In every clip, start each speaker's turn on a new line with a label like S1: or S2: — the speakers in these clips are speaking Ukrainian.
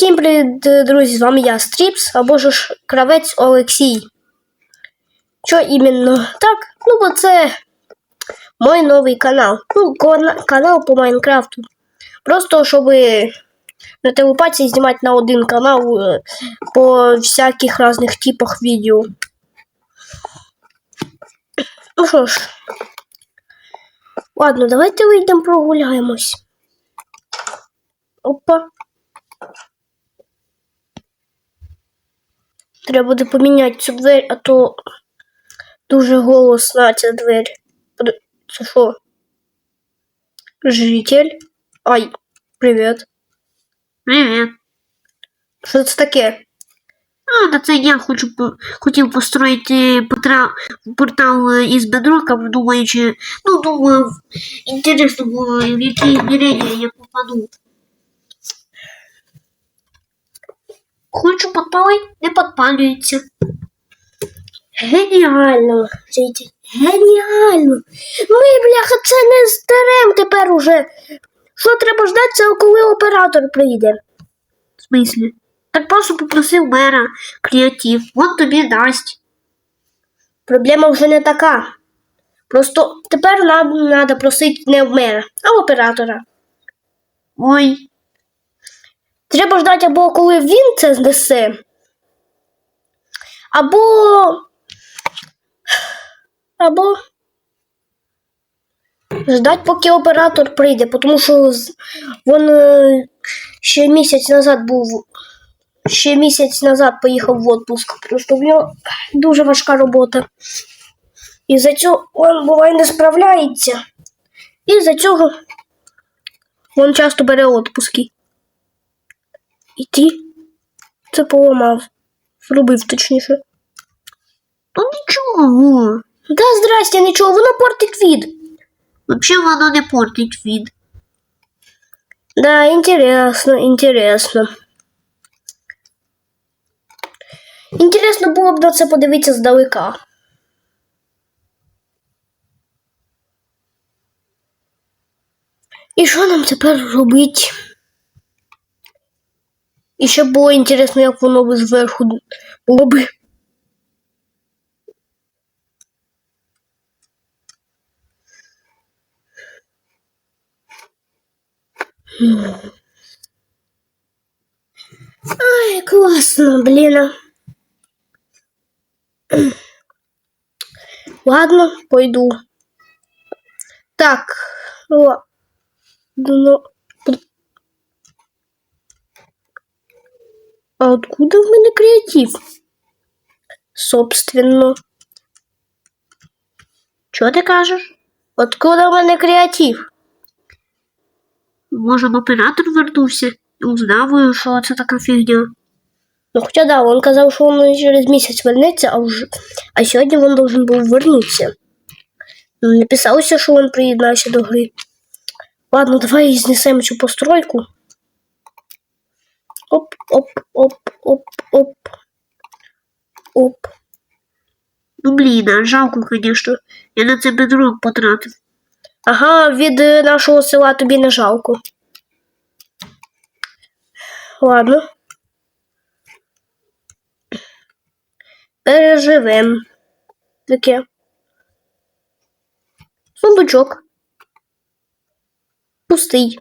S1: всім привіт, друзі! З вами я Стріпс, або ж кравець Олексій. Що іменно? Так, ну бо це мой новий канал. Ну, канал по Майнкрафту. Просто щоб на телепатії знімати на один канал е, по всяких різних типах відео. Ну що ж, ладно, давайте вийдемо прогуляємось. Опа. Треба буде поміняти цю двері, а то дуже голосна ця двері. Це що? Житель? Ай, привіт.
S2: Привіт.
S1: Що це таке?
S2: А, на цей день хочу хотів построїти портал е, із бедрока, думаючи, ну, думаю, інтересно було, в які измерения я попаду. Хочу підпалити, не підпалюється.
S1: Геніально, житель. Геніально. Ми, бляха, це не стерем тепер уже. Що треба ждати, це коли оператор прийде.
S2: В смислі? Так просто попросив мера креатив, он тобі дасть.
S1: Проблема вже не така. Просто тепер нам треба просити не в мера, а в оператора.
S2: Ой,
S1: Треба ждати або коли він це знесе, або. Або. Ждать, поки оператор прийде, тому що він е, ще місяць назад був. Ще місяць назад поїхав в отпуск. Просто в нього дуже важка робота. І за цього він буває не справляється. І за цього він часто бере отпуски. І ти це поламав. Зробив точніше.
S2: то нічого.
S1: Да, здрасте, нічого, воно портить від.
S2: Вообще воно не портить від.
S1: Да, інтересно, інтересно. Інтересно було б на це подивитися здалека. І що нам тепер робити? І ще було інтересно, як воно би зверху було. Ай, классно, блин. Ладно, пойду. Так, о, а откуда в мене креатив? Собственно.
S2: Чого ти кажеш?
S1: Откуда в мене креатив?
S2: Може, оператор вернувся і узнав, що це така фігня.
S1: Ну, хоча да, він казав, що він через місяць вернеться, а вже а сьогодні він должен був вернутися. Ну, Не писалося, що він приєднався до гри. Ладно, давай знесемо цю постройку. Оп, оп, оп, оп, оп. Оп.
S2: Ну, блін, жалко, звісно. Я на це бедрок потратив.
S1: Ага, від е, нашого села тобі не жалко. Ладно. Переживем. Таке. Сундучок. Пустий.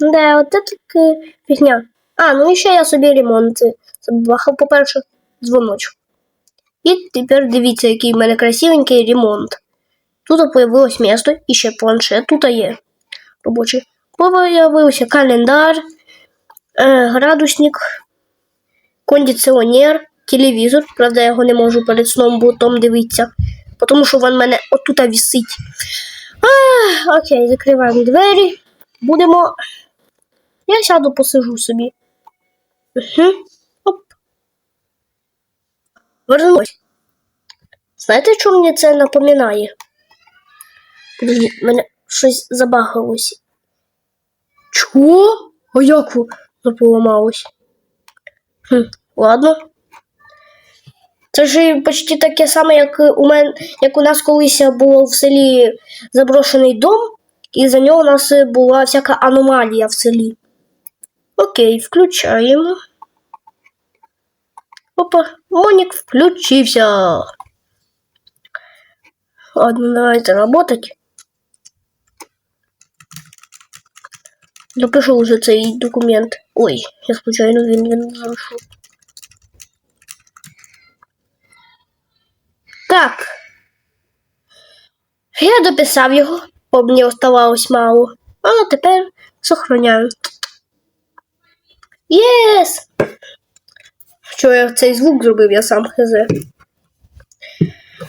S1: Да, от це таке фігня. А, ну і ще я собі ремонт забахав, по-перше, дзвоночок. І тепер дивіться, який в мене красивенький ремонт. Тут появилось місто і ще планшет тут є робочий. Появився календар, е, градусник, кондиціонер, телевізор. Правда, я його не можу перед сном бутом дивитися, тому що він в мене отут висить. Окей, закриваємо двері. Будемо. Я сяду, посижу собі. Угу. Оп. Вернусь. Знаєте, що мені це напоминає? Подожди, мене щось забагалося. Чого? А як воно поламалось? Хм, ладно. Це ж почти таке саме, як у мене, як у нас колись було в селі заброшений дом, І за нього у нас е, була всяка аномалія в селі. Окей, включаємо. Опа, Монік включився. Ладно, давайте работать. Допишу вже цей документ. Ой, я случайно він не зайшов. Так. Я дописав його, бо мені оставалось мало. А тепер сохраняю. Єс! Що я цей звук зробив, я сам хз.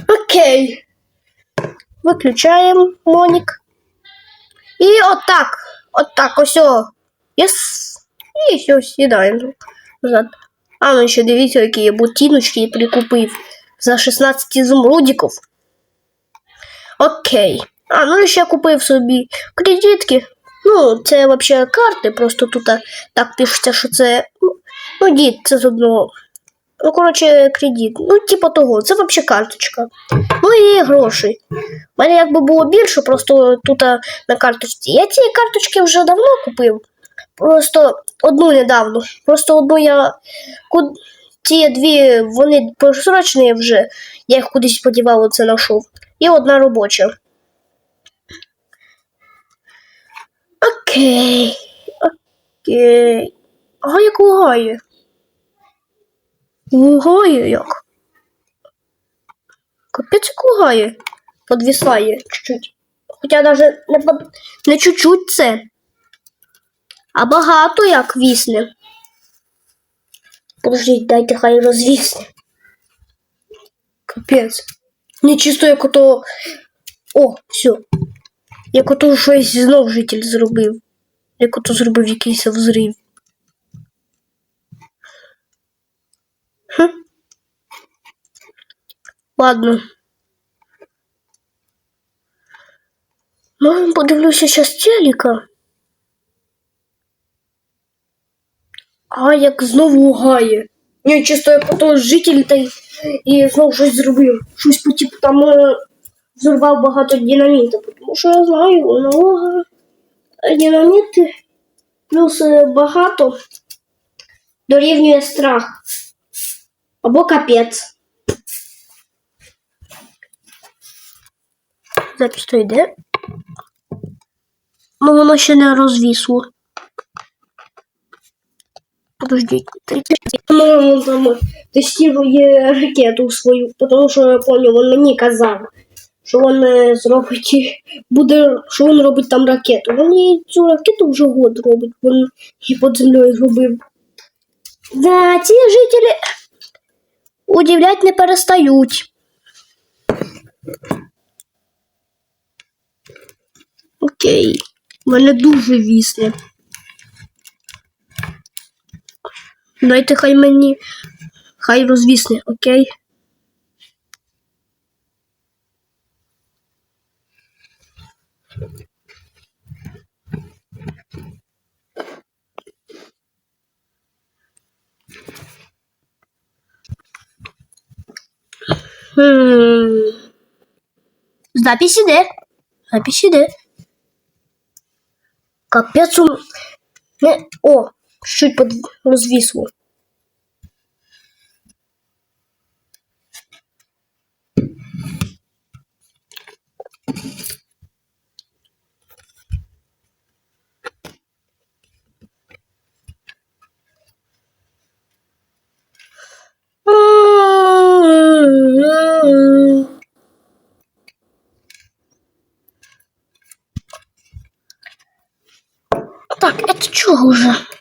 S1: Окей. Виключаємо Монік. І отак. Отак, ось. Єс. І все, сідаємо назад. А ну ще дивіться, які я ботиночки я прикупив за 16 ізумрудиків. Окей. А, ну і ще купив собі кредитки. Ну, це взагалі карти, просто тут так, пишеться, що це. Ну, ну дід, це з одного. Ну, коротше, кредит. Ну, типу того, це взагалі карточка. Ну і гроші. У мене якби було більше, просто тут на карточці. Я ці карточки вже давно купив. Просто одну недавно. Просто одну я. Ці дві, вони просрочені вже. Я їх кудись подівав, оце знайшов. І одна робоча. Окей. Окей. А як лагає? Лагає як? Капець лагає. Подвисає чуть-чуть. Хоча навіть не, не чуть-чуть це. А багато як вісне. Подождіть, дайте хай розвісне. Капець. Не чисто як. О, все. Як ото щось знов житель зробив. Як ото зробив якийсь взрив. Хм. Ладно. Ну, подивлюся зараз телека. А як знову лагає. Ні, чисто як ото житель та і знову щось зробив. Щось по типу там е, взорвав багато динаміту, тому що я знаю, много динаміт плюс е, багато дорівнює страх. Або капець. Запись то йде. Ну воно ще не розвісло. Подождіть. Ну, там тестує ракету свою, тому що я пам'ятаю, він мені казав, що він зробить, буде, що він робить там ракету. Він цю ракету вже год робить, він її під землею зробив. Да, ці жителі удивлять не перестають. Окей. Мене дуже вісне. Дайте хай мені. Хай розвісне, окей? Хм. Запись іде. Запись іде. Капець у... Не... О, чуть под розвісло. Так, это чего уже?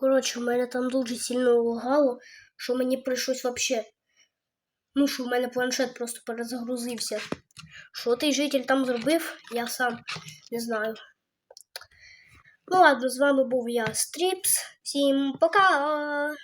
S1: Коротше, в мене там дуже сильно лагало, що мені прийшлось вообще. Ну, що в мене планшет просто перезагрузився. Що той житель там зробив, я сам не знаю. Ну ладно, з вами був я Стріпс. Всім пока!